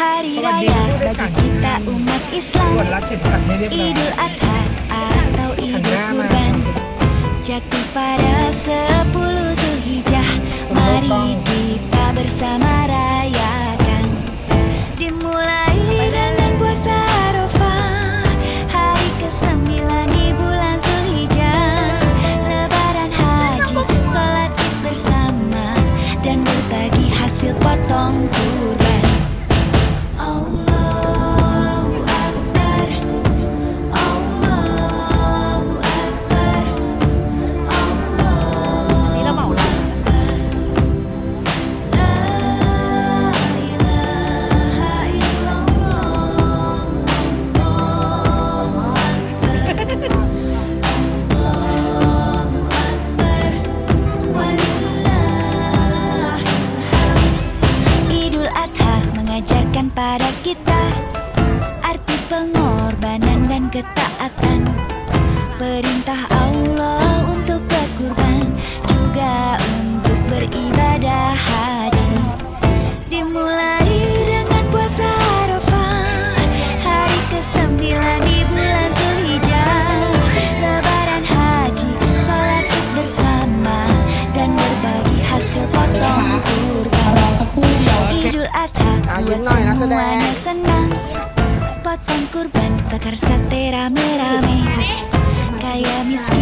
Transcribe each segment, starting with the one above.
hari raya bagi kita umat Islam. Idul Adha atau Idul Kurban. Jatuh pada sepuluh Zulhijjah. Mari kita bersama rayakan. Dimulai ketaatan. Perintah Allah untuk berkurban Juga untuk beribadah haji. Dimulai dengan puasa Arafah Hari ke-9 di bulan Zulhijjah. Lebaran haji, sholat id bersama Dan berbagi hasil potong kurban. Idul Adha buat semuanya Mera, mera, mera. Calla mis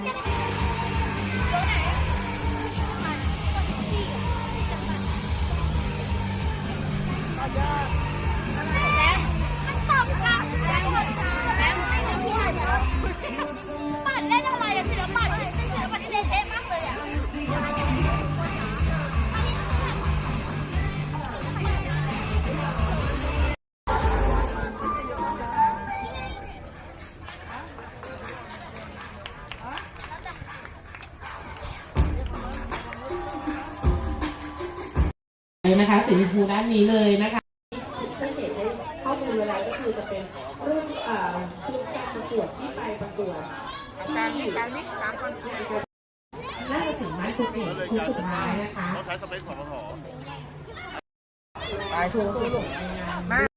待って เลยนะคะสีชมพูด้านนี้เลยนะคะสังเกตได้ข้อมูลเวลาก็คือจะเป็นเรื่องเอ่อชุดการประกวดที่ไปประกวดที่การนิการคอนเสิร์ตน่าจะสิงห์ไม้คุกเองชุดสุดท้ายนะคะต้องใช้สเปคสพทปลายชูสนุกในงานมา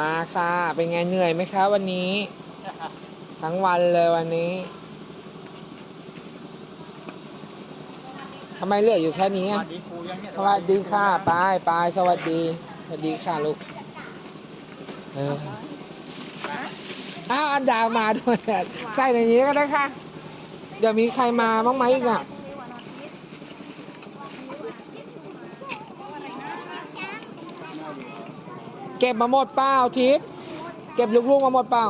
มาค่ะ เป็นไงเหนื่อยไหมคะวันนี้ ทั้งวันเลยวันนี้ทำไมเหลืออยู่แค่นี้อะสวัสดีค่ะปายปายสวัสดี สวัสดีค่ะลูกเอออ้าวอันดามาด้วยอะใส่ในนี้ก็ได้ค่ะ เดี๋ยวมีใครมาบ้างไหมอีกอะ เก็บมาหมดเปล่าทิพย์เก็บลูกๆมาหมดเปล่า